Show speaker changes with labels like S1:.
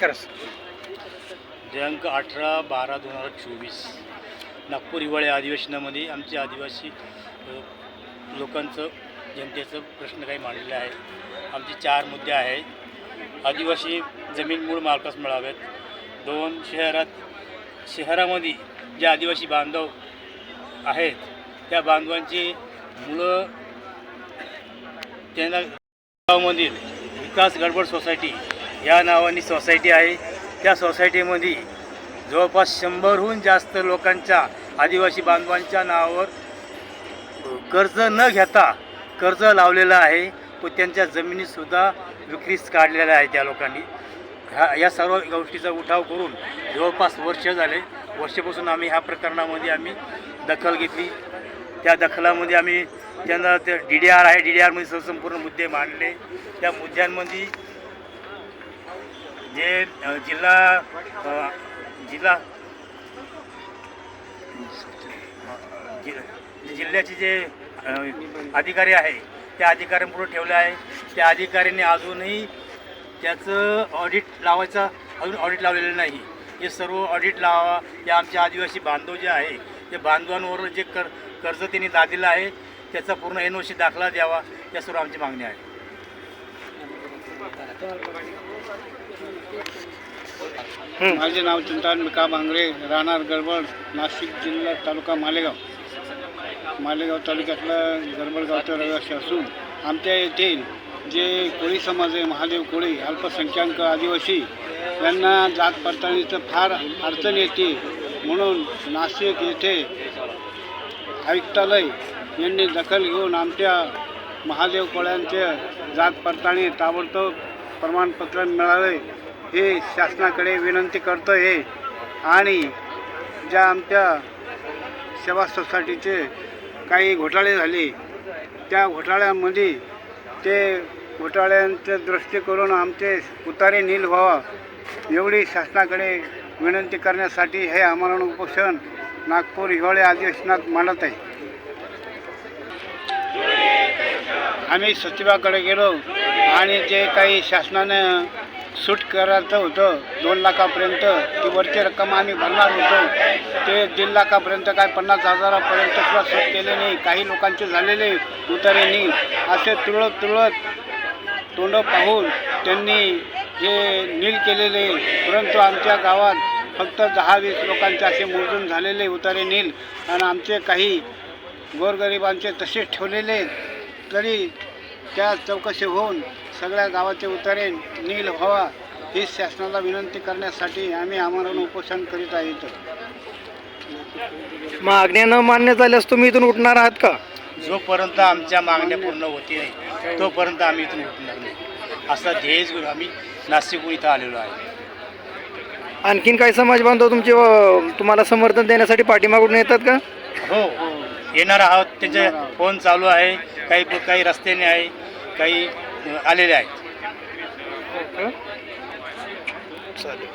S1: खरंच.
S2: दिनांक अठरा बारा दोन हजार चोवीस. नागपूर हिवाळी अधिवेशनामध्ये आमचे आदिवासी लोकांचं जनतेचं प्रश्न काही मांडलेलं आहे आमचे चार मुद्दे आहेत. आदिवासी जमीन मूळ मालकास मिळावेत. दोन शहरात शहरामध्ये जे आदिवासी बांधव आहेत त्या बांधवांची मुलं त्यांना गावामधील विकास गडबड सोसायटी या नावाने सोसायटी आहे. त्या सोसायटीमध्ये जवळपास शंभरहून जास्त लोकांच्या आदिवासी बांधवांच्या नावावर कर्ज न घेता कर्ज लावलेलं आहे व त्यांच्या जमिनीसुद्धा विक्रीस काढलेल्या आहे त्या लोकांनी. ह्या या सर्व गोष्टीचा उठाव करून जवळपास वर्ष झाले. वर्षापासून आम्ही ह्या प्रकरणामध्ये आम्ही दखल घेतली. त्या दखलामध्ये आम्ही त्यांना ते डी डी आर आहे. डी डी आरमध्ये संपूर्ण मुद्दे मांडले. त्या मुद्द्यांमध्ये जे जिल्हा जिल्हा जिल्ह्याचे जे अधिकारी आहे त्या अधिकाऱ्यांपुढे ठेवले आहे. त्या अधिकाऱ्यांनी अजूनही त्याचं ऑडिट लावायचा अजून ऑडिट लावलेलं नाही. हे सर्व ऑडिट लावा या आमचे आदिवासी बांधव जे आहे ते बांधवांवर जे कर कर्ज त्यांनी लादलेलं आहे त्याचा पूर्ण एन ओ सी दाखला द्यावा या सर्व आमची मागणी आहे.
S3: माझे नाव चिंतान मिका भांगरे राहणार गडबड नाशिक जिल्हा तालुका मालेगाव. मालेगाव तालुक्यातलं गडबड गावचं रहिवासी असून आमच्या येथील जे कोळी समाज आहे महादेव कोळी अल्पसंख्याक आदिवासी यांना जात पडताळणीचं फार अडचण येते. म्हणून नाशिक येथे आयुक्तालय यांनी दखल घेऊन आमच्या महादेव कोळ्यांचे जात पडताळणी ताबडतोब प्रमाणपत्र मिळावे हे शासनाकडे विनंती करतो आहे. आणि ज्या आमच्या सेवा सोसायटीचे काही घोटाळे झाले त्या घोटाळ्यामध्ये ते घोटाळ्यांचे दृष्टी करून आमचे उतारे नील व्हावा एवढी शासनाकडे विनंती करण्यासाठी हे आमरण उपोषण नागपूर हिवाळी अधिवेशनात मांडत आहे. आम्ही सचिवाकडे गेलो आणि जे काही शासनानं सूट करायचं होतं दोन लाखापर्यंत ती वरची रक्कम आम्ही भरणार होतो. ते दीड लाखापर्यंत काय पन्नास हजारापर्यंत सुद्धा सूट केले नाही काही लोकांचे झालेले उतारेनी असे तुळत तुळत तोंड पाहून त्यांनी जे नील केलेले परंतु आमच्या गावात फक्त दहा वीस लोकांचे असे मोजून झालेले उतारे नील. आणि आमचे काही गोरगरिबांचे तसेच ठेवलेले तरी त्या चौकशी होऊन सगळ्या गावाचे उतारे नील व्हावा ही शासनाला विनंती करण्यासाठी आम्ही आमरण उपोषण करीत आहेत
S1: मागण्या न मान्य झाल्यास तुम्ही इथून उठणार आहात का?
S2: जोपर्यंत आमच्या मागण्या पूर्ण होती नाही तोपर्यंत आम्ही इथून उठणार नाही. असा ध्येय घेऊन आम्ही नाशिकहून इथं आलेलो आहे.
S1: आणखीन काही समाज बांधव तुमचे तुम्हाला समर्थन देण्यासाठी पाठीमागून येतात का?
S2: हो. येणार आहोत. त्यांचे फोन चालू आहे. काही काही रस्त्याने आहे काही आलेले आहेत.
S1: चालेल.